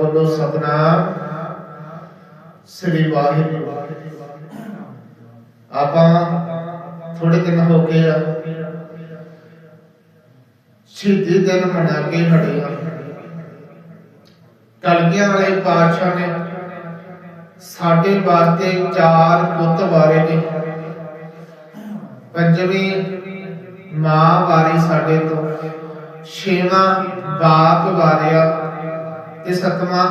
ਬੋਲੋ ਸਤਨਾਮ ਸ੍ਰੀ ਵਾਹਿਗੁਰੂ। ਆਪਾਂ ਥੋੜੇ ਦਿਨ ਹੋ ਗਏ ਆ। ਸ਼ਹੀਦੀ ਦਿਨ ਮਨਾ ਕੇ ਹਟੇ ਕਲਗੀਆਂ ਵਾਲੇ ਪਾਤਸ਼ਾਹ ਨੇ ਸਾਡੇ ਵਾਸਤੇ ਚਾਰ ਪੁੱਤ ਵਾਰੇ ਨੇ। ਪੰਜਵੀਂ ਮਾਂ ਵਾਰੀ ਸਾਡੇ ਤੋਂ, ਛੇਵਾਂ ਬਾਪ ਵਾਰਿਆ। ਤੇ ਸਤਵਾਂ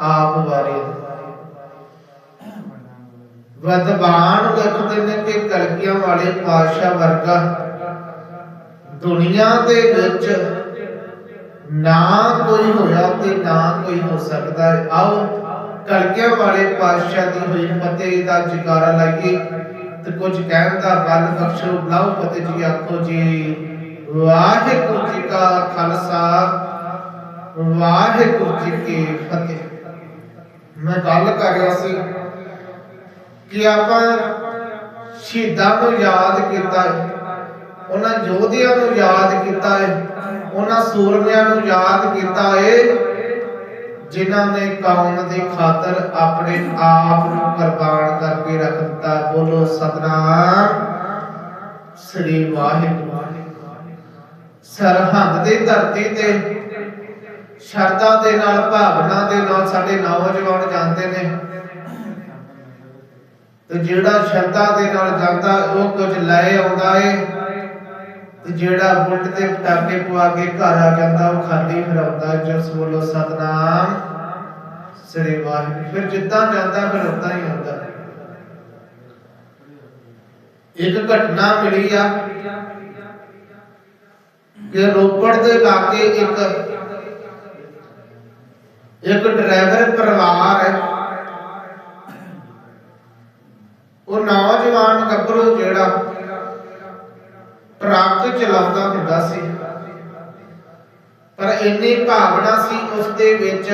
ਆਪ ਵਾਰਿਆ ਵਦਵਾਨ ਲਿਖਦੇ ਨੇ ਕਿ ਕਲਗੀਆਂ ਵਾਲੇ ਪਾਤਸ਼ਾਹ ਵਰਗਾ ਦੁਨੀਆ ਦੇ ਵਿੱਚ ਨਾ ਕੋਈ ਹੋਇਆ ਤੇ ਨਾ ਕੋਈ ਹੋ ਸਕਦਾ ਹੈ। ਆਓ ਕਲਗੀਆਂ ਵਾਲੇ ਪਾਤਸ਼ਾਹ ਦੀ ਹੋਈ ਫਤਿਹ ਦਾ ਜਕਾਰਾ ਲਾਈਏ ਤੇ ਕੁਝ ਕਹਿਣ ਦਾ ਬਲ ਬਖਸ਼ੋ। ਬਲਾਉ ਫਤਿਹ ਜੀ ਆਖੋ ਜੀ, ਵਾਹਿਗੁਰੂ ਜੀ ਕਾ ਖਾਲਸਾ। ਵਾਹਿਗੁਰੂ ਜੀ ਕੀ ਫਤਿਹ ਮੈਂ ਗੱਲ ਕਰ ਰਿਹਾ ਸੀ ਕਿ ਆਪਾਂ ਸ਼ਹੀਦਾਂ ਨੂੰ ਯਾਦ ਕੀਤਾ ਹੈ, ਉਹਨਾਂ ਯੋਧਿਆਂ ਨੂੰ ਯਾਦ ਕੀਤਾ ਹੈ, ਉਹਨਾਂ ਸੂਰਮਿਆਂ ਨੂੰ ਯਾਦ ਕੀਤਾ ਹੈ, ਜਿਨ੍ਹਾਂ ਨੇ ਕੌਮ ਦੀ ਖਾਤਰ ਆਪਣੇ ਆਪ ਨੂੰ ਕੁਰਬਾਨ ਕਰਕੇ ਰੱਖ ਦਿੱਤਾ। ਬੋਲੋ ਸਤਨਾਮ, ਸ੍ਰੀ ਵਾਹਿਗੁਰੂ। ਸਰਹੰਦ ਦੀ ਧਰਤੀ ਤੇ ਸ਼ਰਧਾ ਦੇ ਨਾਲ, ਭਾਵਨਾ ਦੇ ਨਾਲ ਸਾਡੇ ਨੌਜਵਾਨ ਜਾਂਦੇ ਨੇ। ਤੇ ਜਿਹੜਾ ਸ਼ਰਧਾ ਦੇ ਨਾਲ ਜਾਂਦਾ, ਉਹ ਕੁਝ ਲੈ ਆਉਂਦਾ ਏ। ਤੇ ਜਿਹੜਾ ਬੁੱਟ ਤੇ ਪਟਾਕੇ ਪਵਾ ਕੇ ਘਰ ਆ ਜਾਂਦਾ, ਉਹ ਖਾਲੀ ਫਿਰਾਉਂਦਾ ਜਸ ਬੋਲੋ ਸਤਨਾਮ ਸ੍ਰੀ ਵਾਹਿਗੁਰੂ। ਫਿਰ ਜਿੱਦਾਂ ਜਾਂਦਾ, ਫਿਰ ਉਦਾਂ ਹੀ ਆਉਂਦਾ ਇੱਕ ਘਟਨਾ ਮਿਲੀ ਆ ਕਿ ਰੋਪੜ ਦੇ ਲਾਗੇ ਇੱਕ ਇੱਕ ਡਰਾਈਵਰ ਪਰਿਵਾਰ ਹੈ। ਉਹ ਨੌਜਵਾਨ ਗੱਭਰੂ ਜਿਹੜਾ ਟਰੱਕ ਚਲਾਉਂਦਾ ਹੁੰਦਾ ਸੀ। ਪਰ ਇੰਨੀ ਭਾਵਨਾ ਸੀ ਉਸ ਦੇ ਵਿੱਚ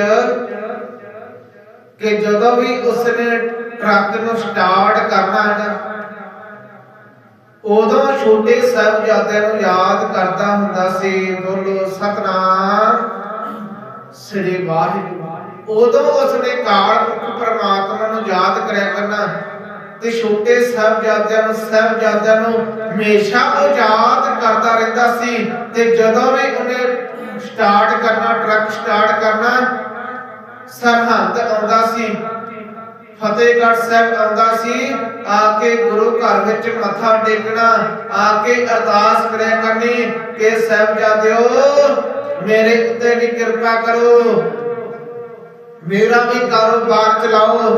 ਕਿ ਜਦੋਂ ਵੀ ਉਸਨੇ ਟਰੱਕ ਨੂੰ ਸਟਾਰਟ ਕਰਨਾ ਹੈ ਨਾ, ਉਦੋਂ ਛੋਟੇ ਸਾਹਿਬਜ਼ਾਦਿਆਂ ਨੂੰ ਯਾਦ ਕਰਦਾ ਹੁੰਦਾ ਸੀ, ਬੋਲੋ, ਸਤਨਾਮ, ਸ੍ਰੀ ਵਾਹਿਗੁਰੂ। ਉਦੋਂ ਉਸਨੇ ਕਾਲ ਪੁਰਖ ਪ੍ਰਮਾਤਮਾ ਨੂੰ ਯਾਦ ਕਰਿਆ ਕਰਨਾ। ਤੇ ਛੋਟੇ ਸਾਹਿਬਜ਼ਾਦਿਆਂ ਨੂੰ ਸਾਹਿਬਜ਼ਾਦਿਆਂ ਨੂੰ ਹਮੇਸ਼ਾ ਉਹ ਕਰਦਾ ਰਹਿੰਦਾ ਸੀ ਤੇ ਜਦੋਂ ਵੀ ਉਹਨੇ ਸਟਾਰਟ ਕਰਨਾ ਟਰੱਕ ਸਟਾਰਟ ਕਰਨਾ, ਸਰਹੰਦ ਆਉਂਦਾ ਸੀ, ਫਤਿਹਗੜ੍ਹ ਸਾਹਿਬ ਆਉਂਦਾ ਸੀ, ਆ ਕੇ ਗੁਰੂ ਘਰ ਵਿੱਚ ਮੱਥਾ ਟੇਕਣਾ, ਆ ਕੇ ਅਰਦਾਸ ਕਰਿਆ ਕਰਨੀ ਕਿ ਸਾਹਿਬਜ਼ਾਦਿਓ, ਮੇਰੇ ਉੱਤੇ ਵੀ ਕਿਰਪਾ ਕਰੋ। ਮੇਰਾ ਵੀ ਕਾਰੋਬਾਰ ਚਲਾਓ।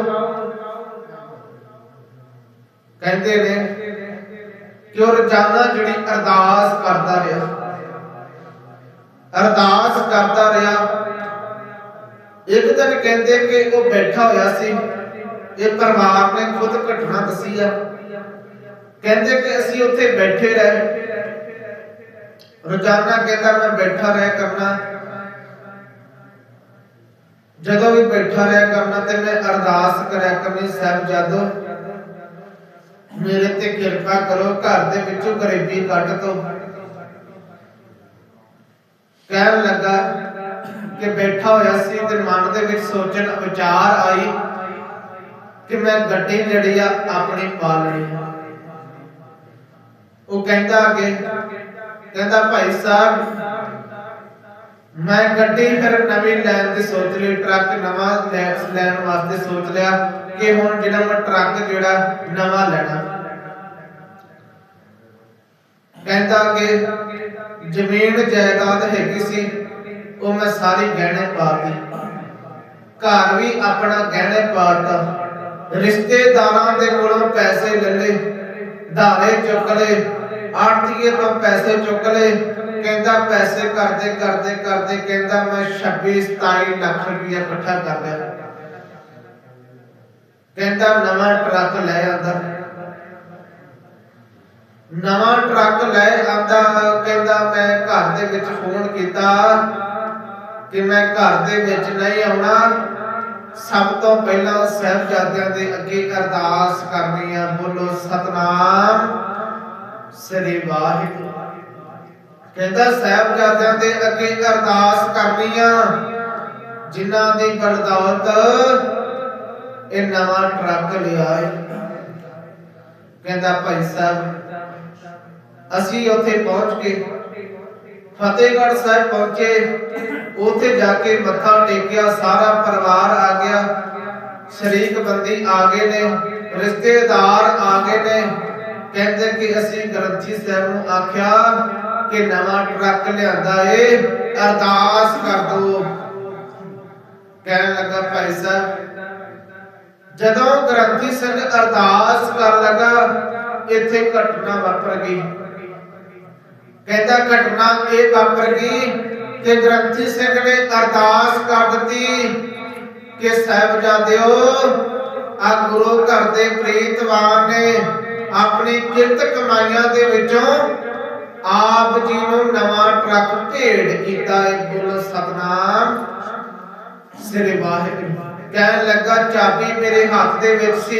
ਕਹਿੰਦੇ ਨੇ ਕਿ ਉਹ ਰੋਜ਼ਾਨਾ ਜਿਹੜੀ ਅਰਦਾਸ ਕਰਦਾ ਰਿਹਾ? ਅਰਦਾਸ ਕਰਦਾ ਰਿਹਾ। ਇੱਕ ਦਿਨ ਕਹਿੰਦੇ ਕਿ ਉਹ ਬੈਠਾ ਹੋਇਆ ਸੀ। ਇਹ ਪਰਿਵਾਰ ਨੇ ਖੁਦ ਘਟਨਾ ਦੱਸੀ ਆ। ਕਹਿੰਦੇ ਕਿ ਅਸੀਂ ਉੱਥੇ ਬੈਠੇ ਰਹੇ। ਰੋਜ਼ਾਨਾ ਕਹਿੰਦਾ, ਮੈਂ ਬੈਠਾ ਰਹਿ ਕਰਨਾ। ਜਦੋਂ ਵੀ ਬੈਠਾ ਰਹਿ ਕਰਨਾ ਤੇ ਮੈਂ ਅਰਦਾਸ ਕਰਿਆ ਕਰਨੀ, ਸਾਹਿਬਜ਼ਾਦੋ, ਮੇਰੇ ਤੇ ਕਿਰਪਾ ਕਰੋ, ਘਰ ਦੇ ਵਿੱਚੋਂ ਗਰੀਬੀ ਕੱਢ ਦੋ। ਕਹਿਣ ਲੱਗਾ ਕਿ ਬੈਠਾ ਹੋਇਆ ਸੀ ਤੇ ਮਨ ਦੇ ਵਿੱਚ ਸੋਚਣ ਵਿਚਾਰ ਆਈ ਕਿ ਮੈਂ ਗੱਡੀ ਜਿਹੜੀ ਆ ਆਪਣੀ ਪਾਲਣੀ ਆ। ਉਹ ਕਹਿੰਦਾ ਕਿ ਕਹਿੰਦਾ ਭਾਈ ਸਾਹਿਬ ਮੈਂ ਗੱਡੀ ਫਿਰ ਨਵੀਂ ਲੈਣ ਦੀ ਸੋਚ ਲਈ, ਟਰੱਕ ਨਵਾਂ ਲੈ- ਲੈਣ ਵਾਸਤੇ ਸੋਚ ਲਿਆ ਕਿ ਹੁਣ ਜਿਹੜਾ ਮੈਂ ਟਰੱਕ ਜਿਹੜਾ ਨਵਾਂ ਲੈਣਾ। ਕਹਿੰਦਾ ਕਿ ਜ਼ਮੀਨ ਜਾਇਦਾਦ ਹੈਗੀ ਸੀ, ਉਹ ਮੈਂ ਸਾਰੀ ਗਹਿਣੇ ਪਾਤੀ ਘਰ ਵੀ ਆਪਣਾ ਗਹਿਣੇ ਪਾਤਾ ਰਿਸ਼ਤੇਦਾਰਾਂ ਦੇ ਕੋਲੋਂ ਪੈਸੇ ਲੈ ਲਏ, ਧਾਰੇ ਚੁੱਕ ਲਏ, ਆੜਤੀਏ ਤੋਂ ਪੈਸੇ ਚੁੱਕ ਲਏ ਕਹਿੰਦਾ ਪੈਸੇ ਕਰਦੇ ਕਰਦੇ ਕਰਦੇ, ਕਹਿੰਦਾ ਮੈਂ 26 27 ਲੱਖ ਰੁਪਇਆ ਇਕੱਠਾ ਕਰ ਲਿਆ। ਕਹਿੰਦਾ ਨਵਾਂ ਟਰੱਕ ਲੈ ਆਂਦਾ ਨਵਾਂ ਟਰੱਕ ਲੈ ਆਂਦਾ ਕਹਿੰਦਾ ਮੈਂ ਘਰ ਦੇ ਵਿੱਚ ਫੋਨ ਕੀਤਾ ਕਿ ਮੈਂ ਘਰ ਦੇ ਵਿੱਚ ਨਹੀਂ ਆਉਣਾ। ਸਭ ਤੋਂ ਪਹਿਲਾਂ ਸਹਿਬਜ਼ਾਦਿਆਂ ਦੇ ਅੱਗੇ ਅਰਦਾਸ ਕਰਨੀ ਆ, ਬੋਲੋ ਸਤਨਾਮ, ਸ੍ਰੀ ਵਾਹਿਗੁਰੂ। ਕਹਿੰਦਾ ਸਹਿਬਜ਼ਾਦਿਆਂ ਦੇ ਅੱਗੇ ਅਰਦਾਸ ਕਰਨੀ ਆ ਜਿਨ੍ਹਾਂ ਦੀ ਬਲਦੌਲਤ ਇਹ ਨਵਾਂ ਟਰੱਕ ਲਿਆ ਹੈ ਕਹਿੰਦਾ ਭਾਈ ਸਾਹਿਬ, ਅਸੀਂ ਉੱਥੇ ਪਹੁੰਚ ਕੇ ਫਤਿਹਗੜ੍ਹ ਸਾਹਿਬ ਪਹੁੰਚੇ। ਉੱਥੇ ਜਾ ਕੇ ਮੱਥਾ ਟੇਕਿਆ, ਸਾਰਾ ਪਰਿਵਾਰ ਆ ਗਿਆ। ਸ਼ਰੀਕ ਬੰਦੀ ਆ ਗਏ ਨੇ, ਰਿਸ਼ਤੇਦਾਰ ਆ ਗਏ ਨੇ। ਕਹਿੰਦੇ ਕਿ ਅਸੀਂ ਗ੍ਰੰਥੀ ਸਾਹਿਬ ਨੂੰ ਆਖਿਆ ਕਿ ਨਵਾਂ ਟਰੱਕ ਲਿਆਂਦਾ ਏ, ਅਰਦਾਸ ਕਰ ਦੋ। ਕਹਿਣ ਲੱਗਾ, ਭਾਈ ਸਾਹਿਬ, ਜਦੋਂ ਗ੍ਰੰਥੀ ਸਿੰਘ ਅਰਦਾਸ ਕਰਨ ਲੱਗਾ, ਇੱਥੇ ਘਟਨਾ ਵਾਪਰ ਗਈ। ਕਹਿੰਦਾ, ਘਟਨਾ ਇਹ ਵਾਪਰ ਗਈ ਕਿ ਗ੍ਰੰਥੀ ਸਿੰਘ ਨੇ ਅਰਦਾਸ ਕਰ ਦਿੱਤੀ ਕਿ ਸਾਹਿਬਜ਼ਾਦਿਓ, ਆ ਗੁਰੂ ਘਰ ਦੇ ਪ੍ਰੀਤਵਾਨ ਨੇ ਆਪਣੀ ਕਿਰਤ ਕਮਾਈਆਂ ਦੇ ਵਿੱਚੋਂ ਆਪ ਜੀ ਨੂੰ ਨਵਾਂ ਟਰੱਕ ਭੇਡ ਕੀਤਾ ਹੈ ਬੋਲੋ ਸਤਨਾਮ। ਸ੍ਰੀ ਵਾਹਿਗੁਰੂ, ਕਹਿਣ ਲੱਗਾ, ਚਾਬੀ ਮੇਰੇ ਹੱਥ ਦੇ ਵਿੱਚ ਸੀ।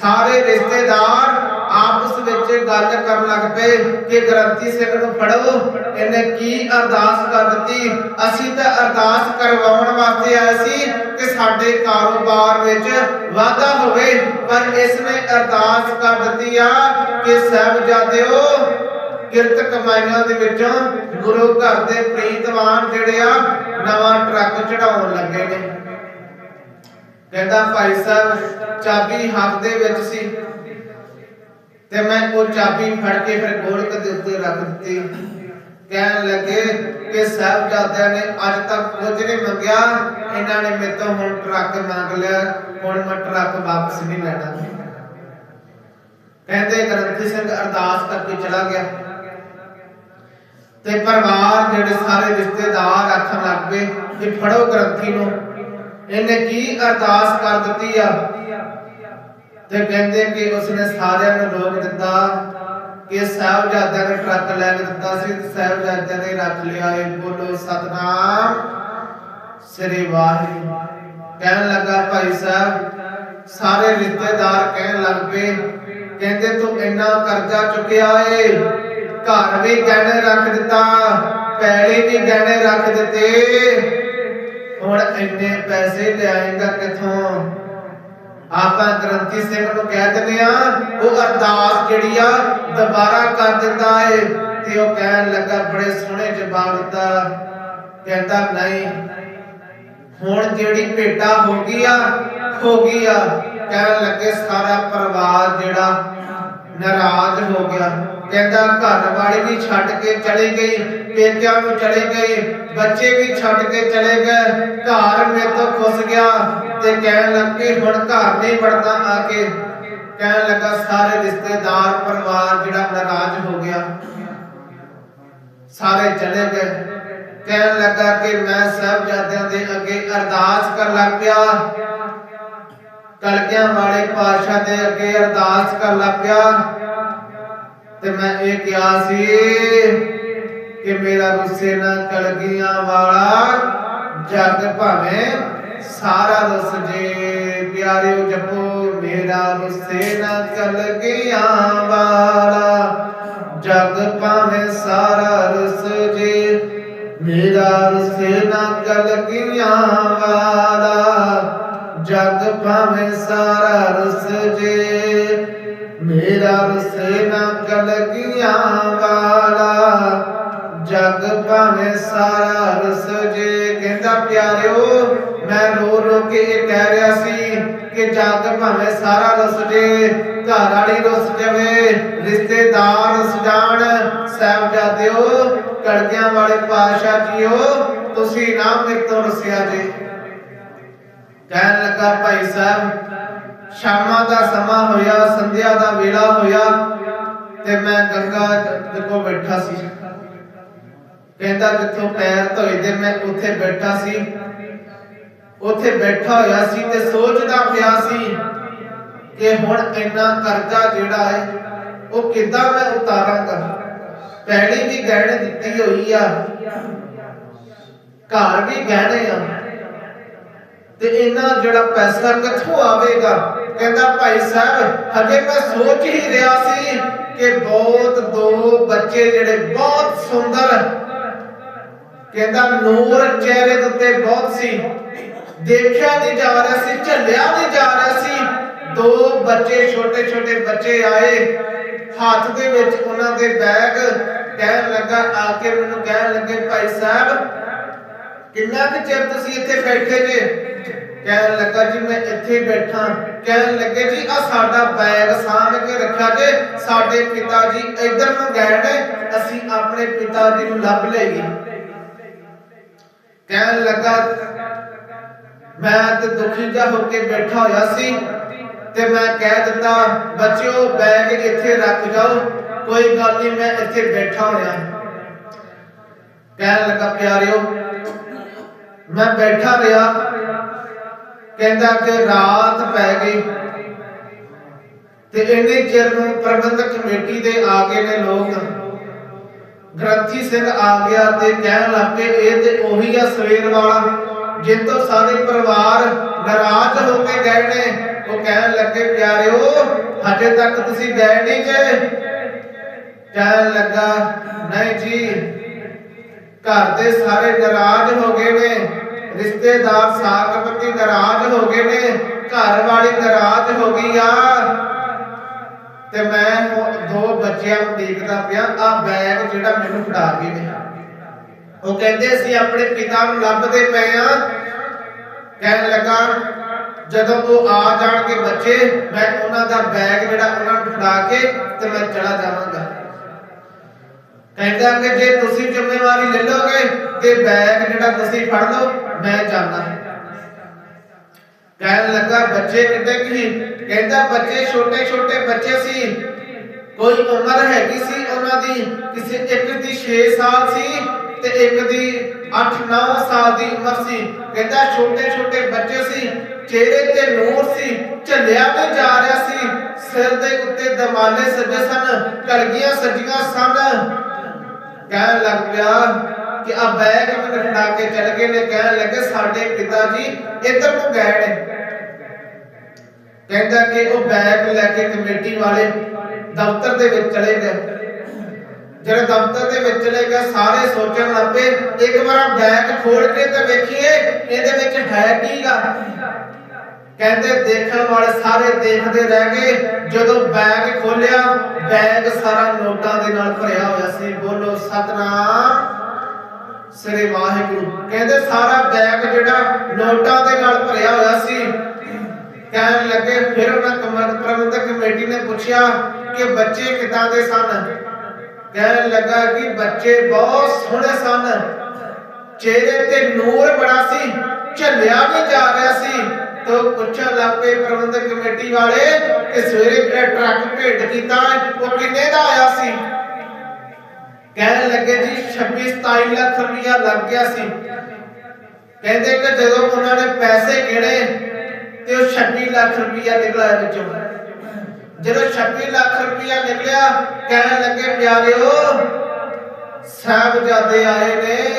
ਸਾਰੇ ਰਿਸ਼ਤੇਦਾਰ ਆਪਸ ਵਿੱਚ ਗੱਲ ਕਰਨ ਲੱਗ ਪਏ ਕਿ ਗ੍ਰੰਥੀ ਸਿੰਘ ਨੂੰ ਫੜੋ। ਇਹਨੇ ਕੀ ਅਰਦਾਸ ਕਰ ਦਿੱਤੀ? ਅਸੀਂ ਤਾਂ ਅਰਦਾਸ ਕਰਵਾਉਣ ਵਾਸਤੇ ਆਏ ਸੀ ਕਿ ਸਾਡੇ ਕਾਰੋਬਾਰ ਵਿੱਚ ਵਾਧਾ ਹੋਵੇ, ਪਰ ਇਸ ਨੇ ਅਰਦਾਸ ਕਰ ਦਿੱਤੀ ਆ ਕਿ ਸਾਹਿਬਜ਼ਾਦਿਓ ਕਿਰਤ ਕਮਾਈਆਂ ਦੇ ਵਿੱਚੋਂ ਗੁਰੂ ਘਰ ਦੇ ਪ੍ਰੀਤਵਾਨ ਜਿਹੜੇ ਆ, ਨਵਾਂ ਟਰੱਕ ਚੜਾਉਣ ਲੱਗੇ ਨੇ। ਕਹਿੰਦਾ ਭਾਈ ਸਾਹਿਬ, ਚਾਬੀ ਹੱਥ ਦੇ ਵਿੱਚ ਸੀ ਤੇ ਮੈਂ ਉਹ ਚਾਬੀ ਫੜ ਕੇ ਫਿਰ ਗੋਲਕ ਦੇ ਉੱਤੇ ਰੱਖ ਦਿੱਤੀ। ਕਹਿਣ ਲੱਗੇ ਕਿ ਸਾਹਿਬਜ਼ਾਦਿਆਂ ਨੇ ਅੱਜ ਤੱਕ ਕੁਝ ਨਹੀਂ ਮੰਗਿਆ, ਇਹਨਾਂ ਨੇ ਮੇਰੇ ਤੋਂ ਹੁਣ ਟਰੱਕ ਮੰਗ ਲਿਆ, ਹੁਣ ਮੈਂ ਟਰੱਕ ਵਾਪਸ ਨਹੀਂ ਲੈਣਾ। ਕਹਿੰਦੇ ਗ੍ਰੰਥੀ ਸਿੰਘ ਅਰਦਾਸ ਕਰਕੇ ਚਲਾ ਗਿਆ। ਤੇ ਪਰਿਵਾਰ ਜਿਹੜੇ ਸਾਰੇ ਰਿਸ਼ਤੇਦਾਰ ਆਖਣ ਲੱਗ ਪਏ ਕਿ ਫੜੋ ਗ੍ਰੰਥੀ ਨੂੰ। ਇਹਨੇ ਕੀ ਅਰਦਾਸ ਕਰ ਦਿੱਤੀ ਆ? ਤੇ ਕਹਿੰਦੇ ਕਿ ਉਸਨੇ ਸਾਰਿਆਂ ਨੂੰ ਰੋਕ ਦਿੱਤਾ ਕਿ ਸਾਹਿਬਜ਼ਾਦਿਆਂ ਨੇ ਟਰੱਕ ਲੈ ਕੇ ਦਿੱਤਾ ਸੀ, ਸਾਹਿਬਜ਼ਾਦਿਆਂ ਨੇ ਰੱਖ ਲਿਆ ਏ ਬੋਲੋ, ਸਤਨਾਮ, ਸ੍ਰੀ ਵਾਹਿਗੁਰੂ। ਕਹਿਣ ਲੱਗਾ, ਭਾਈ ਸਾਹਿਬ, ਸਾਰੇ ਰਿਸ਼ਤੇਦਾਰ ਕਹਿਣ ਲੱਗ ਪਏ, ਕਹਿੰਦੇ, ਤੂੰ ਇੰਨਾ ਕਰਜ਼ਾ ਚੁੱਕਿਆ ਏ। ਘਰ ਵੀ ਗਹਿਣੇ ਰੱਖ ਦਿੱਤਾ ਪੈਲੀ ਵੀ ਗਹਿਣੇ ਰੱਖ ਦਿੱਤੇ। ਹੁਣ ਇੰਨੇ ਪੈਸੇ ਲਿਆਏਗਾ ਕਿੱਥੋਂ? ਆਪਾਂ ਗ੍ਰੰਥੀ ਸਿੰਘ ਨੂੰ ਕਹਿ ਦਿੰਦੇ ਆ ਉਹ ਅਰਦਾਸ ਜਿਹੜੀ ਆ, ਦੁਬਾਰਾ ਕਰ ਦਿੰਦਾ ਏ। ਤੇ ਉਹ ਕਹਿਣ ਲੱਗਾ, ਬੜੇ ਸੋਹਣੇ ਜਵਾਬ ਦਿੱਤਾ। ਕਹਿੰਦਾ, ਨਹੀਂ। ਹੁਣ ਜਿਹੜੀ ਭੇਟਾ ਹੋ ਗਈ ਆ, ਹੋ ਗਈ ਆ। ਕਹਿਣ ਲੱਗੇ, ਸਾਰਾ ਪਰਿਵਾਰ ਜਿਹੜਾ ਨਾਰਾਜ਼ ਹੋ ਗਿਆ। ਕਹਿੰਦਾ ਘਰ ਵਾਲੀ ਵੀ ਛੱਡ ਕੇ ਚਲੇ ਗਈ, ਪੇਕਿਆਂ ਨੂੰ ਚਲੀ ਗਈ, ਬੱਚੇ ਵੀ ਛੱਡ ਕੇ ਚਲੇ ਗਏ, ਘਰ ਮੇਰੇ ਤੋਂ ਖੁੱਸ ਗਿਆ ਤੇ ਕਹਿਣ ਲੱਗੇ, ਹੁਣ ਘਰ ਨਹੀਂ ਵੜਦਾ ਆ ਕੇ। ਕਹਿਣ ਲੱਗਾ, ਸਾਰੇ ਰਿਸ਼ਤੇਦਾਰ, ਪਰਿਵਾਰ ਜਿਹੜਾ ਨਾਰਾਜ਼ ਹੋ ਗਿਆ। ਸਾਰੇ ਚਲੇ ਗਏ। ਕਹਿਣ ਲੱਗਾ ਕਿ ਮੈਂ ਸਾਹਿਬਜ਼ਾਦਿਆਂ ਦੇ ਅੱਗੇ ਅਰਦਾਸ ਕਰਨ ਲੱਗ ਪਿਆ। ਕਲਕਿਆਂ ਵਾਲੇ ਪਾਤਸ਼ਾਹ ਦੇ ਅੱਗੇ ਅਰਦਾਸ ਕਰਨ ਲੱਗ ਪਿਆ। ਤੇ ਮੈਂ ਇਹ ਕਿਹਾ ਸੀ ਕਿ ਮੇਰਾ ਗੁੱਸੇ ਨਾਲ ਕਲਗੀਆਂ ਵਾਲਾ ਜਗ ਭਾਵੇਂ ਸਾਰਾ ਰਸ ਜੇ। ਪਿਆਰਿਓ ਜਪੋ, ਮੇਰਾ ਗੁੱਸੇ ਨਾ ਕਲਗੀਆਂ ਵਾਲਾ ਜਗ ਭਾਵੇਂ ਸਾਰਾ ਰਸ ਜੇ। ਮੇਰਾ ਰਸੇ ਨਾ ਕਲਗੀਆਂ ਵਾਲਾ ਜਗ ਭਾਵੇਂ ਸਾਰਾ ਰਸ ਜੇ। ਮੇਰਾ ਰਸੇ ਨਾ ਕਲਗੀਆਂ ਵਾਲਾ, ਜਗ ਭਾਵੇਂ ਸਾਰਾ ਰਸ ਜੇ। ਕਹਿੰਦਾ, ਪਿਆਰਿਓ, ਮੈਂ ਰੋ ਰੋ ਕੇ ਇਹ ਕਹਿ ਰਿਹਾ ਸੀ ਕਿ ਜਗ ਭਾਵੇਂ ਸਾਰਾ ਰਸ ਜੇ, ਘਰ ਵਾਲੀ ਰਸ ਜਾਵੇ, ਰਿਸ਼ਤੇਦਾਰ ਰਸ ਜਾਣ। ਸਾਹਿਬਜ਼ਾਦਿਓ ਕੜਕਿਆਂ ਵਾਲੇ ਪਾਸ਼ਾ ਜੀਓ, ਤੁਸੀਂ ਨਾ ਮੇਰੇ ਤੋਂ ਰਸਿਆ ਜੇ। ਕਹਿਣ ਲੱਗਾ ਭਾਈ ਸਾਹਿਬ ਸ਼ਾਮਾਂ ਦਾ ਸਮਾਂ ਹੋਇਆ, ਸੰਧਿਆ ਦਾ ਵੇਲਾ ਹੋਇਆ ਤੇ ਮੈਂ ਗੰਗਾ ਦੇ ਕੋਲ ਬੈਠਾ ਸੀ। ਕਹਿੰਦਾ ਜਿੱਥੋਂ ਪੈਰ ਧੋਏ ਤੇ ਮੈਂ ਉੱਥੇ ਬੈਠਾ ਸੀ। ਉੱਥੇ ਬੈਠਾ ਹੋਇਆ ਸੀ ਤੇ ਸੋਚਦਾ ਪਿਆ ਸੀ ਕਿ ਹੁਣ ਇੰਨਾ ਕਰਜ਼ਾ ਜਿਹੜਾ ਹੈ, ਉਹ ਕਿੱਦਾਂ ਮੈਂ ਉਤਾਰਾਂਗਾ? ਪੈੜੀ ਵੀ ਗਹਿਣੇ ਦਿੱਤੀ ਹੋਈ ਆ, ਘਰ ਵੀ ਗਹਿਣੇ ਆ, ਤੇ ਇਹਨਾਂ ਜਿਹੜਾ ਪੈਸਾ ਕਿੱਥੋਂ ਆਵੇਗਾ? ਕਹਿੰਦਾ, ਭਾਈ ਸਾਹਿਬ, ਹਜੇ ਮੈਂ ਸੋਚ ਹੀ ਰਿਹਾ ਸੀ ਕਿ ਬਹੁਤ ਦੋ ਬੱਚੇ ਜਿਹੜੇ ਬਹੁਤ ਸੁੰਦਰ ਕਹਿੰਦਾ, ਨੂਰ ਚਿਹਰੇ ਦੇ ਉੱਤੇ ਬਹੁਤ ਸੀ। ਦੇਖਿਆ ਨਹੀਂ ਜਾ ਰਿਹਾ ਸੀ, ਝੱਲਿਆ ਨਹੀਂ ਜਾ ਰਿਹਾ ਸੀ। ਦੋ ਬੱਚੇ ਛੋਟੇ ਛੋਟੇ ਬੱਚੇ ਆਏ। ਹੱਥ ਦੇ ਵਿੱਚ ਉਹਨਾਂ ਦੇ ਬੈਗ ਕਹਿਣ ਲੱਗਾ, ਆ ਕੇ ਮੈਨੂੰ ਕਹਿਣ ਲੱਗੇ, ਭਾਈ ਸਾਹਿਬ, ਕਿੰਨਾ ਕੁ ਚਿਰ ਤੁਸੀਂ ਇੱਥੇ ਬੈਠੇ ਜੇ? ਕਹਿਣ ਲੱਗਾ, ਜੀ, ਮੈਂ ਇੱਥੇ ਬੈਠਾ। ਕਹਿਣ ਲੱਗੇ ਜੀ ਆ ਸਾਡਾ ਬੈਗ ਸਾਂਭ ਕੇ ਰੱਖਿਆ ਜੇ, ਸਾਡੇ ਪਿਤਾ ਜੀ ਇੱਧਰ ਨੂੰ ਗਏ ਨੇ, ਅਸੀਂ ਆਪਣੇ ਪਿਤਾ ਜੀ ਨੂੰ ਲੱਭ ਲਈਏ। ਕਹਿਣ ਲੱਗਾ, ਮੈਂ ਤੇ ਦੁਖੀ ਜਿਹਾ ਹੋ ਕੇ ਬੈਠਾ ਹੋਇਆ ਸੀ ਤੇ ਮੈਂ ਕਹਿ ਦਿੱਤਾ, ਬੱਚਿਓ ਬੈਗ ਇੱਥੇ ਰੱਖ ਜਾਓ, ਕੋਈ ਗੱਲ ਨਹੀਂ, ਮੈਂ ਇੱਥੇ ਬੈਠਾ ਹੋਇਆ। ਕਹਿਣ ਲੱਗਾ, ਪਿਆਰਿਓ, ਮੈਂ ਬੈਠਾ ਰਿਹਾ ਕਹਿੰਦਾ ਕਿ ਰਾਤ ਪੈ ਗਈ। ਤੇ ਇੰਨੇ ਚਿਰ ਨੂੰ ਪ੍ਰਬੰਧਕ ਕਮੇਟੀ ਦੇ ਆ ਗਏ ਨੇ ਲੋਕ। ਗ੍ਰੰਥੀ ਸਿੰਘ ਆ ਗਿਆ ਤੇ ਕਹਿਣ ਲੱਗੇ ਇਹ ਤੇ ਉਹੀ ਆ ਸਵੇਰ ਵਾਲਾ ਜਿਸ ਤੋਂ ਸਾਰੇ ਪਰਿਵਾਰ ਨਾਰਾਜ਼ ਹੋ ਕੇ ਗਏ ਨੇ। ਉਹ ਕਹਿਣ ਲੱਗੇ, ਪਿਆਰਿਓ, ਹਜੇ ਤੱਕ ਤੁਸੀਂ ਗਏ ਨਹੀਂ ਜੇ? ਕਹਿਣ ਲੱਗਾ, ਨਹੀਂ ਜੀ, ਘਰ ਦੇ ਸਾਰੇ ਨਾਰਾਜ਼ ਹੋ ਗਏ ਨੇ। ਰਿਸ਼ਤੇਦਾਰ ਸਾਗਪਤੀ ਨਾਰਾਜ਼ ਹੋ ਗਏ ਨੇ, ਘਰ ਵਾਲੀ ਨਾਰਾਜ਼ ਹੋ ਗਈ ਆ। ਤੇ ਮੈਂ ਦੋ ਬੱਚਿਆਂ ਨੂੰ ਦੇਖਦਾ ਪਿਆ ਆ ਬੈਗ ਜਿਹੜਾ ਮੈਨੂੰ ਫੜਾ ਕੇ ਨੇ ਉਹ ਕਹਿੰਦੇ ਸੀ ਆਪਣੇ ਪਿਤਾ ਨੂੰ ਲੱਭਦੇ ਪਏ ਆ। ਕਹਿਣ ਲੱਗਾ, ਜਦੋਂ ਉਹ ਆ ਜਾਣਗੇ ਬੱਚੇ, ਮੈਂ ਉਹਨਾਂ ਦਾ ਬੈਗ ਜਿਹੜਾ ਉਹਨਾਂ ਨੂੰ ਫੜਾ ਕੇ ਤੇ ਮੈਂ ਚਲਾ ਜਾਵਾਂਗਾ। ਕਹਿੰਦਾ ਕਿ ਜੇ ਤੁਸੀਂ ਜ਼ਿੰਮੇਵਾਰੀ ਲੈ ਲੋਗੇ ਤੇ ਬੈਗ ਜਿਹੜਾ ਤੁਸੀਂ ਫੜ ਲਓ, ਮੈਂ ਜਾਣਾ। ਕਹਿਣ ਲੱਗਾ, ਬੱਚੇ ਕਿੱਡੇ ਕੀ ਕਹਿੰਦਾ, ਬੱਚੇ ਛੋਟੇ ਛੋਟੇ ਬੱਚੇ ਸੀ। ਕੋਈ ਉਮਰ ਹੈਗੀ ਸੀ ਉਹਨਾਂ ਦੀ? ਕਿਸੇ ਇੱਕ ਦੀ 6 ਸਾਲ ਸੀ ਤੇ ਇੱਕ ਦੀ 8-9 ਸਾਲ ਦੀ ਉਮਰ ਸੀ। ਕਹਿੰਦਾ, ਛੋਟੇ ਛੋਟੇ ਬੱਚੇ ਸੀ, ਚਿਹਰੇ ਤੇ ਨੂਰ ਸੀ, ਝੱਲਿਆ ਤੇ ਜਾ ਰਿਹਾ ਸੀ। ਸਿਰ ਦੇ ਉੱਤੇ ਦਮਾਲੇ ਸਜੇ ਸਨ ਕਲਗੀਆਂ ਸੱਜੀਆਂ ਸਨ। ਕਹਿਣ ਲੱਗ ਪਿਆ ਕਿ ਆ ਬੈਗ ਮੈਨੂੰ ਫੜਾ ਕੇ ਚਲ ਗਏ ਨੇ, ਕਹਿਣ ਲੱਗੇ ਸਾਡੇ ਪਿਤਾ ਜੀ ਇੱਧਰ ਨੂੰ ਗਏ ਨੇ। ਕਹਿੰਦਾ ਕਿ ਉਹ ਬੈਗ ਲੈ ਕੇ ਕਮੇਟੀ ਵਾਲੇ ਦਫ਼ਤਰ ਦੇ ਵਿੱਚ ਚਲੇ ਗਏ। ਜਿਹੜੇ ਦਫ਼ਤਰ ਦੇ ਵਿੱਚ ਚਲੇ ਗਏ, ਸਾਰੇ ਸੋਚਣ ਲੱਗੇ ਇੱਕ ਵਾਰ ਬੈਗ ਖੋਲ ਕੇ ਤੇ ਵੇਖੀਏ, ਇਹਦੇ ਵਿੱਚ ਹੈ ਕੀਗਾ ਕਹਿੰਦੇ ਦੇਖਣ ਵਾਲੇ ਸਾਰੇ ਦੇਖਦੇ ਰਹਿ ਗਏ। ਜਦੋਂ ਬੈਗ ਖੋਲਿਆ ਬੈਗ ਸਾਰਾ ਨੋਟਾਂ ਦੇ ਨਾਲ ਭਰਿਆ ਹੋਇਆ ਸੀ। ਬੋਲੋ, ਸਤਨਾਮ ਸ੍ਰੀ ਵਾਹਿਗੁਰੂ। ਕਹਿੰਦੇ ਸਾਰਾ ਬੈਗ ਜਿਹੜਾ ਨੋਟਾਂ ਦੇ ਨਾਲ ਭਰਿਆ ਹੋਇਆ ਸੀ। ਕਹਿਣ ਲੱਗੇ, ਫਿਰ ਉਹਨਾਂ ਕਮਰ ਪ੍ਰਬੰਧਕ ਕਮੇਟੀ ਨੇ ਪੁੱਛਿਆ ਕਿ ਬੱਚੇ ਕਿਦਾਂ ਦੇ ਸਨ? ਕਹਿਣ ਲੱਗਾ ਕਿ ਬੱਚੇ ਬਹੁਤ ਸੋਹਣੇ ਸਨ। ਚਿਹਰੇ ਤੇ ਨੂਰ ਬੜਾ ਸੀ, ਝੱਲਿਆ ਵੀ ਜਾ ਰਿਹਾ ਸੀ। ਤੋ ਪੁੱਛਣ ਲੱਗੇ ਪ੍ਰਬੰਧਕ ਕਮੇਟੀ ਵਾਲੇ ਕਿ ਸਵੇਰੇ ਜਿਹੜਾ ਟਰੱਕ ਭੇਟ ਕੀਤਾ, ਉਹ ਕਿੰਨੇ ਦਾ ਆਇਆ ਸੀ? ਕਹਿਣ ਲੱਗੇ ਜੀ 26 27 ਲੱਖ ਰੁਪਇਆ ਲੱਗ ਗਿਆ ਸੀ। ਕਹਿੰਦੇ ਕਿ ਜਦੋਂ ਉਹਨਾਂ ਨੇ ਪੈਸੇ ਗਿਣੇ ਤੇ ਉਹ 26 ਲੱਖ ਰੁਪਇਆ ਨਿਕਲਿਆ ਵਿੱਚੋਂ। ਜਦੋਂ 26 ਲੱਖ ਰੁਪਇਆ ਨਿਕਲਿਆ, ਕਹਿਣ ਲੱਗੇ, ਪਿਆਰਿਓ, ਸਾਹਿਬਜ਼ਾਦੇ ਆਏ ਨੇ।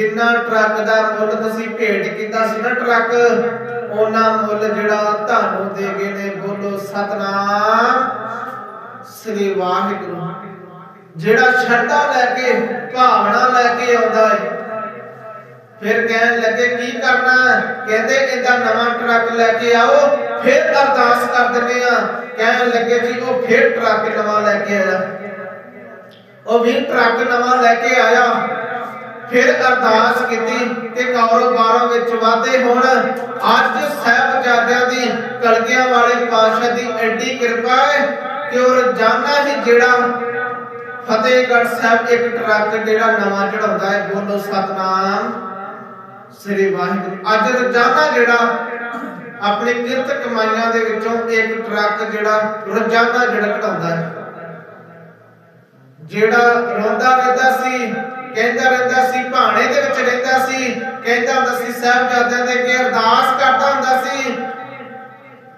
ਜਿੰਨਾ ਟਰੱਕ ਦਾ ਮੁੱਲ ਤੁਸੀਂ ਭੇਟ ਕੀਤਾ ਸੀ ਨਾ ਟਰੱਕ, ਉਹਨਾਂ ਮੁੱਲ ਜਿਹੜਾ ਤੁਹਾਨੂੰ ਦੇ ਗਏ ਨੇ ਬੋਲੋ ਸਤਨਾਮ ਸ੍ਰੀ ਵਾਹਿਗੁਰੂ। ਜਿਹੜਾ ਸ਼ਰਧਾ ਲੈ ਕੇ, ਭਾਵਨਾ ਲੈ ਕੇ ਆਉਂਦਾ ਹੈ ਫਿਰ ਕਹਿਣ ਲੱਗੇ, ਕੀ ਕਰਨਾ ਕਹਿੰਦੇ, ਇਹਦਾ ਨਵਾਂ ਟਰੱਕ ਲੈ ਕੇ ਆਓ, ਫਿਰ ਅਰਦਾਸ ਕਰ ਦਿੰਦੇ ਆ ਕਹਿਣ ਲੱਗੇ ਜੀ ਉਹ ਫਿਰ ਟਰੱਕ ਨਵਾਂ ਲੈ ਕੇ ਆਇਆ। ਉਹ ਵੀ ਟਰੱਕ ਨਵਾਂ ਲੈ ਕੇ ਆਇਆ। ਫਿਰ ਅਰਦਾਸ ਕੀਤੀ ਕਿ ਕਾਰੋਬਾਰਾਂ ਵਿੱਚ ਵਾਧੇ ਹੋਣ। ਅੱਜ ਸਹਿਬਜ਼ਾਦਿਆਂ ਦੀ ਕਲਗੀਆਂ ਵਾਲੇ ਪਾਤਸ਼ਾਹ ਦੀ ਐਡੀ ਕਿਰਪਾ ਹੈ ਕਿ ਉਹ ਰੋਜ਼ਾਨਾ ਹੀ ਜਿਹੜਾ ਫਤਿਹਗੜ੍ਹ ਸਾਹਿਬ ਇੱਕ ਟਰੱਕ ਜਿਹੜਾ ਨਵਾਂ ਚੜਾਉਂਦਾ ਹੈ, ਬੋਲੋ ਸਤਨਾਮ। ਸ੍ਰੀ ਵਾਹਿਗੁਰੂ। ਅੱਜ ਰੋਜ਼ਾਨਾ ਜਿਹੜਾ ਆਪਣੀ ਕਿਰਤ ਕਮਾਈਆਂ ਦੇ ਵਿੱਚੋਂ ਇੱਕ ਟਰੱਕ ਜਿਹੜਾ ਰੋਜ਼ਾਨਾ ਜਿਹੜਾ ਕਢਾਉਂਦਾ ਹੈ। ਜਿਹੜਾ ਰੋਂਦਾ ਰਹਿੰਦਾ ਸੀ ਕਹਿੰਦਾ ਰਹਿੰਦਾ ਸੀ, ਭਾਣੇ ਦੇ ਵਿੱਚ ਰਹਿੰਦਾ ਸੀ। ਕਹਿੰਦਾ ਹੁੰਦਾ ਸੀ, ਸਾਹਿਬਜ਼ਾਦਿਆਂ ਦੇ ਅੱਗੇ ਅਰਦਾਸ ਕਰਦਾ ਹੁੰਦਾ ਸੀ।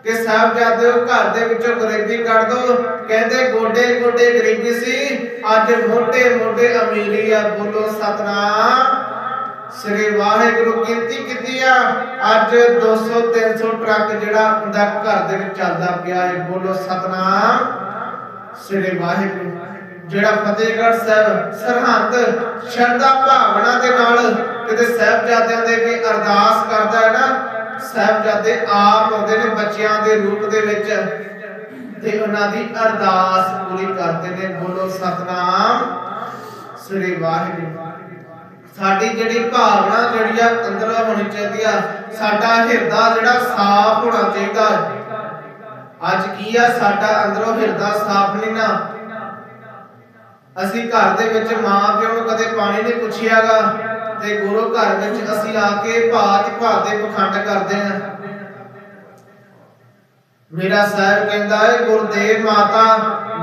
ਕਿ ਸਾਹਿਬਜ਼ਾਦੇ ਘਰ ਦੇ ਵਿੱਚੋਂ ਗਰੀਬੀ ਕੱਢ ਦੋ। ਕਹਿੰਦੇ, ਗੋਡੇ ਗੋਡੇ ਗਰੀਬੀ ਸੀ। ਅੱਜ ਮੋਢੇ ਮੋਢੇ ਅਮੀਰੀ ਆ ਬੋਲੋ, ਸਤਨਾਮ। ਸ੍ਰੀ ਵਾਹਿਗੁਰੂ ਕੀਤੀ ਕੀਤੀ ਆ। ਅੱਜ 200 300 ਟਰੱਕ ਜਿਹੜਾ ਹੁੰਦਾ ਘਰ ਦੇ ਵਿੱਚ ਚੱਲਦਾ ਪਿਆ ਹੈ ਬੋਲੋ, ਸਤਨਾਮ। ਸ੍ਰੀ ਵਾਹਿਗੁਰੂ। ਜਿਹੜਾ ਫਤਿਹਗੜ੍ਹ ਸਾਹਿਬ ਸਰਹੰਦ ਸ਼ਰਧਾ ਭਾਵਨਾ ਦੇ ਨਾਲ ਕਿਤੇ ਸਹਿਬਜ਼ਾਦਿਆਂ ਦੇ ਕੇ ਅਰਦਾਸ ਕਰਦਾ ਹੈ ਨਾ, ਸਹਿਬਜ਼ਾਦੇ ਆਪ ਆਉਂਦੇ ਨੇ ਬੱਚਿਆਂ ਦੇ ਰੂਪ ਦੇ ਵਿੱਚ ਤੇ ਉਹਨਾਂ ਦੀ ਅਰਦਾਸ ਪੂਰੀ ਕਰਦੇ ਨੇ। ਬੋਲੋ ਸਤਨਾਮ, ਸ੍ਰੀ ਵਾਹਿਗੁਰੂ। ਸਾਡੀ ਜਿਹੜੀ ਭਾਵਨਾ ਜਿਹੜੀ ਆ ਅੰਦਰੋਂ ਹੋਣੀ ਚਾਹੀਦੀ ਆ, ਸਾਡਾ ਹਿਰਦਾ ਜਿਹੜਾ ਸਾਫ਼ ਹੋਣਾ ਚਾਹੀਦਾ। ਅੱਜ ਕੀ ਆ, ਸਾਡਾ ਅੰਦਰੋਂ ਹਿਰਦਾ ਸਾਫ਼ ਨਹੀਂ ਨਾ। ਅਸੀਂ ਘਰ ਦੇ ਵਿੱਚ ਮਾਂ ਪਿਓ ਨੂੰ ਕਦੇ ਪਾਣੀ ਨਹੀਂ ਪੁੱਛਿਆਗਾ ਤੇ ਗੁਰੂ ਘਰ ਵਿੱਚ ਅਸੀਂ ਆ ਕੇ ਭਾਤ ਭਾਤ ਦੇ ਪਖੰਡ ਕਰਦੇ ਆ ਮੇਰਾ ਸਾਹਿਬ ਕਹਿੰਦਾ ਹੈ, ਗੁਰਦੇਵ ਮਾਤਾ,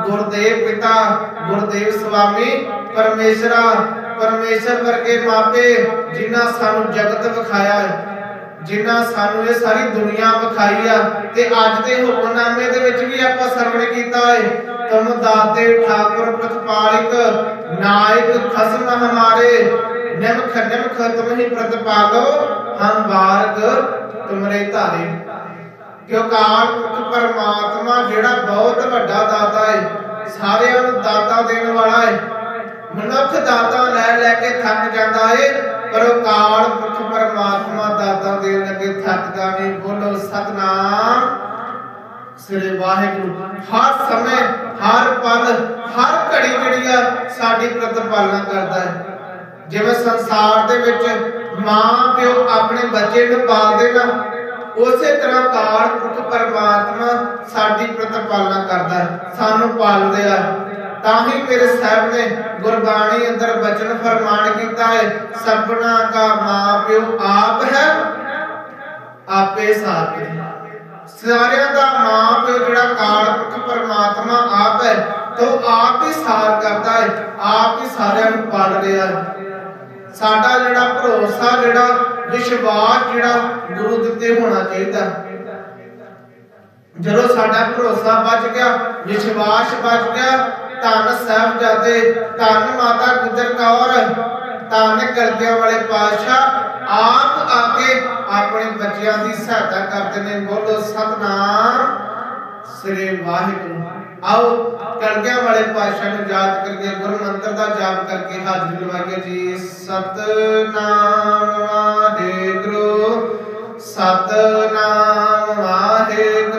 ਗੁਰਦੇਵ ਪਿਤਾ, ਗੁਰਦੇਵ ਸੁਆਮੀ ਪਰਮੇਸ਼ਰਾ, ਪਰਮੇਸ਼ਰ ਵਰਗੇ ਮਾਪੇ ਜਿਨ੍ਹਾਂ ਸਾਨੂੰ ਜਗਤ ਵਿਖਾਇਆ ਹੈ। ਜਿਨ੍ਹਾਂ ਸਾਨੂੰ ਇਹ ਸਾਰੀ ਦੁਨੀਆ ਵਿਖਾਈ ਆ ਤੇ ਅੱਜ ਦੇ ਹੁਕਮਨਾਮੇ ਦੇ ਵਿੱਚ ਵੀ ਆਪਾਂ ਸਰਵਣ ਕੀਤਾ ਹੈ ਤੁਮ ਦਾਤੇ ਠਾਕੁਰ ਪ੍ਰਤਪਾਲਿਕ ਨਾਇਕ ਖਸਮ ਹਮਾਰੇ, ਨਿਮਖ ਨਿਮਖ ਤੁਮ ਹੀ ਪ੍ਰਤਪਾਲੋ, ਹਮ ਬਾਰਕ ਤੁਮਰੇ ਧਾਰੇ। ਕਿਉਂ ਕਾਲ ਪਰਮਾਤਮਾ ਜਿਹੜਾ ਬਹੁਤ ਵੱਡਾ ਦਾਤਾ ਹੈ ਸਾਰਿਆਂ ਨੂੰ ਦਾਤਾ ਦੇਣ ਵਾਲਾ ਹੈ ਮਨੁੱਖ ਦਾਤਾ ਲੈ ਲੈ ਕੇ ਥੱਕ ਜਾਂਦਾ ਏ ਪਰ ਪੁਰਖ ਪਰਮਾਤਮਾ, ਦਾਤਾ ਦੇਣ ਲੱਗੇ ਥੱਕਦਾ ਨਹੀਂ ਬੋਲੋ ਸਤਨਾਮ। ਸ੍ਰੀ ਵਾਹਿਗੁਰੂ, ਹਰ ਸਮੇਂ, ਹਰ ਪਲ, ਹਰ ਘੜੀ ਜਿਹੜੀ ਆ, ਸਾਡੀ ਪ੍ਰਤਪਾਲਨਾ ਕਰਦਾ ਹੈ। ਜਿਵੇਂ ਸੰਸਾਰ ਦੇ ਵਿੱਚ ਮਾਂ ਪਿਓ ਆਪਣੇ ਬੱਚੇ ਨੂੰ ਪਾਲਦੇ ਨਾ, ਉਸੇ ਤਰ੍ਹਾਂ ਕਾਲ ਪੁਰਖ ਪਰਮਾਤਮਾ ਸਾਡੀ ਪ੍ਰਤਪਾਲਨਾ ਕਰਦਾ ਹੈ। ਸਾਨੂੰ ਪਾਲਦੇ ਆ। ਤਾਂ ਹੀ ਮੇਰੇ ਸਾਹਿਬ ਨੇ ਗੁਰਬਾਣੀ ਅੰਦਰ ਬਚਨ ਫਰਮਾਨ ਕੀਤਾ ਹੈ, ਸਭਨਾ ਦਾ ਮਾਂ ਆਪ ਹੈ, ਆਪੇ ਸਾਥ ਸਾਰਿਆਂ ਦਾ ਮਾਂ ਜਿਹੜਾ ਕਾਲ ਪਰਮਾਤਮਾ ਆਪ ਹੈ, ਤੋ ਆਪ ਹੀ ਸਾਰ ਕਰਦਾ ਹੈ, ਆਪ ਹੀ ਸਾਰਿਆਂ ਨੂੰ ਪਾਲ ਰਿਹਾ ਹੈ। ਸਾਡਾ ਜਿਹੜਾ ਭਰੋਸਾ, ਜਿਹੜਾ ਵਿਸ਼ਵਾਸ, ਜਿਹੜਾ ਗੁਰੂ ਦਿੱਤੇ ਹੋਣਾ ਚਾਹੀਦਾ। ਜਦੋਂ ਸਾਡਾ ਭਰੋਸਾ ਬਚ ਗਿਆ, ਵਿਸ਼ਵਾਸ ਬਚ ਗਿਆ ਧੰਨ ਸਾਹਿਬਜ਼ਾਦੇ, ਧੰਨ ਮਾਤਾ ਗੁਜਰ ਕੌਰ, ਧੰਨ ਕਰਦਿਆਂ ਵਾਲੇ ਪਾਤਸ਼ਾਹ, ਆਪ ਆ ਕੇ ਆਪਣੇ ਬੱਚਿਆਂ ਦੀ ਸਹਾਇਤਾ ਕਰਦੇ ਨੇ। ਬੋਲੋ, ਸਤਨਾਮ ਸ੍ਰੀ ਵਾਹਿਗੁਰੂ। ਆਓ ਕਲਗਿਆਂ ਵਾਲੇ ਪਾਤਸ਼ਾਹ ਨੂੰ ਯਾਦ ਕਰਕੇ ਗੁਰੂ ਮੰਤਰ ਦਾ ਜਾਪ ਕਰਕੇ ਹਾਜ਼ਰੀ ਲਵਾਈਏ ਜੀ। ਸਤਨਾਮ ਵਾਹਿਗੁਰੂ ਸਤਨਾਮ ਵਾਹਿਗੁਰੂ।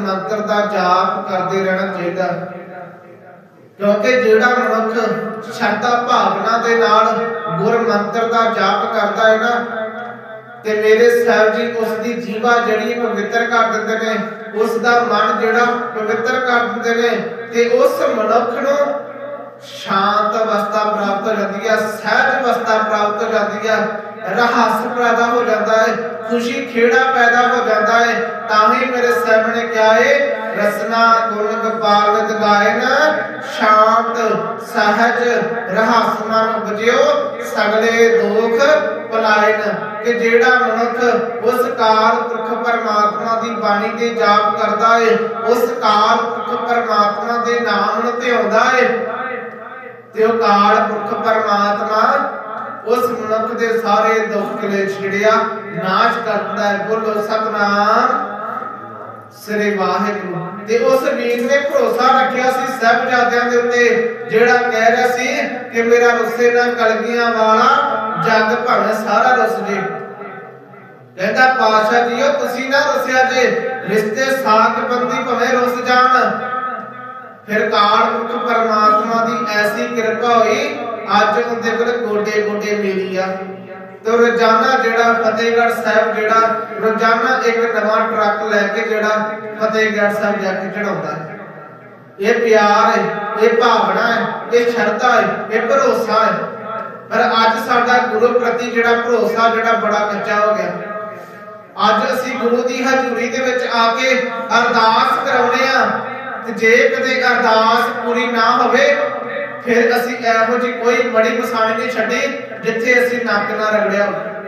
ਮੰਤਰ ਦਾ ਜਾਪ ਕਰਦੇ ਰਹਿਣਾ ਚਾਹੀਦਾ। ਕਿਉਂਕਿ ਜਿਹੜਾ ਮਨੁੱਖ ਸ਼ਰਧਾ ਭਾਵਨਾ ਦੇ ਨਾਲ ਗੁਰ ਮੰਤਰ ਦਾ ਜਾਪ ਕਰਦਾ ਹੈ ਨਾ, ਤੇ ਮੇਰੇ ਸਾਹਿਬ ਜੀ ਉਸ ਦੀ ਜੀਵਾ ਜਿਹੜੀ ਪਵਿੱਤਰ ਕਰ ਦਿੰਦੇ ਨੇ ਉਸ ਦਾ ਮਨ ਜਿਹੜਾ ਪਵਿੱਤਰ ਕਰ ਦਿੰਦੇ ਨੇ, ਤੇ ਉਸ ਮਨੁੱਖ ਨੂੰ ਸ਼ਾਂਤ ਅਵਸਥਾ ਪ੍ਰਾਪਤ ਹੋ ਜਾਂਦੀ ਹੈ ਸਹਿਜ ਅਵਸਥਾ ਪ੍ਰਾਪਤ ਹੋ ਜਾਂਦੀ ਹੈ ਰਹੱਸ ਪੈਦਾ ਹੋ ਜਾਂਦਾ ਹੈ ਖੁਸ਼ੀ ਖੇੜਾ ਪੈਦਾ ਹੋ ਜਾਂਦਾ ਹੈ ਤਾਂ ਹੀ ਮੇਰੇ ਸਾਹਿਬ ਨੇ ਕਿਹਾ ਹੈ ਰਸਨਾ ਗੁਣ ਗੋਪਾਲ ਗਾਇਨ, ਸ਼ਾਂਤ, ਸਹਿਜ, ਰਹੱਸ ਮਨ ਉਪਜਿਓ, ਸਗਲੇ ਦੁਖ ਪਲਾਇਨ ਕਿ ਜਿਹੜਾ ਮਨੁੱਖ ਉਸ ਕਾਲ ਪੁਰਖ ਪਰਮਾਤਮਾ ਦੀ ਬਾਣੀ ਦੇ ਜਾਪ ਕਰਦਾ ਹੈ ਉਸ ਕਾਲ ਪੁਰਖ ਪਰਮਾਤਮਾ ਦੇ ਨਾਮ ਨੂੰ ਧਿਆਉਂਦਾ ਹੈ ਤੇ ਉਹ ਕਾਲ ਪੁਰਖ ਪਰਮਾਤਮਾ ਉਸ ਮਨੁੱਖ ਦੇ ਸਾਰੇ ਦੁੱਖ ਕਿਲੇ ਛਿੜਿਆ ਨਾਸ਼ ਕਰਦਾ ਹੈ। ਬੋਲੋ, ਸਤਨਾਮ ਸ੍ਰੀ ਵਾਹਿਗੁਰੂ। ਤੇ ਉਸ ਵੀਰ ਨੇ ਭਰੋਸਾ ਰੱਖਿਆ ਸੀ ਸਹਿਬਜ਼ਾਦਿਆਂ ਦੇ ਉੱਤੇ, ਜਿਹੜਾ ਕਹਿ ਰਿਹਾ ਸੀ ਕਿ ਮੇਰਾ ਰੁੱਸੇ ਨਾ ਕਲਗੀਆਂ ਵਾਲਾ ਜੱਗ ਭਾਵੇਂ ਸਾਰਾ ਰੁੱਸ ਜੇ। ਕਹਿੰਦਾ ਪਾਸ਼ਾ ਜੀਓ, ਤੁਸੀਂ ਨਾ ਰੁੱਸਿਆ ਜੇ। ਰਿਸ਼ਤੇ ਸਾਖ ਬੰਦੀ ਭਾਵੇਂ ਰੁੱਸ ਜਾਣ। ਫਿਰ ਕਾਲ ਪੁਰਖ ਪਰਮਾਤਮਾ ਦੀ ਐਸੀ ਕਿਰਪਾ ਹੋਈ ਅੱਜ ਉਹਦੇ ਗੋਡੇ ਗੋਡੇ ਮੇਰੀ ਆ। ਤੇ ਰੋਜ਼ਾਨਾ ਜਿਹੜਾ ਫਤਿਹਗੜ੍ਹ ਸਾਹਿਬ ਜਿਹੜਾ, ਰੋਜ਼ਾਨਾ ਇੱਕ ਨਵਾਂ ਟਰੱਕ ਲੈ ਕੇ ਜਿਹੜਾ ਫਤਿਹਗੜ੍ਹ ਸਾਹਿਬ ਜਾ ਕੇ ਚੜਾਉਂਦਾ ਹੈ। ਇਹ ਪਿਆਰ ਹੈ, ਇਹ ਭਾਵਨਾ ਹੈ, ਇਹ ਸ਼ਰਧਾ ਹੈ, ਇਹ ਭਰੋਸਾ ਹੈ। ਪਰ ਅੱਜ ਸਾਡਾ ਗੁਰੂ ਪ੍ਰਤੀ ਜਿਹੜਾ ਭਰੋਸਾ ਜਿਹੜਾ ਬੜਾ ਕੱਚਾ ਹੋ ਗਿਆ। ਅੱਜ ਅਸੀਂ ਗੁਰੂ ਦੀ ਹਜ਼ੂਰੀ ਦੇ ਵਿੱਚ ਆ ਕੇ ਅਰਦਾਸ ਕਰਾਉਨੇ ਆ ਤੇ ਜੇ ਕਦੇ ਅਰਦਾਸ ਪੂਰੀ ਨਾ ਹੋਵੇ ਫਿਰ ਅਸੀਂ ਇਹੋ ਜਿਹੀ ਕੋਈ ਮੜੀ ਮਸਾਣੀ ਨਹੀਂ ਛੱਡੀ ਜਿੱਥੇ ਅਸੀਂ ਨੱਕ ਨਾ ਰਗੜਿਆ ਹੋਵੇ।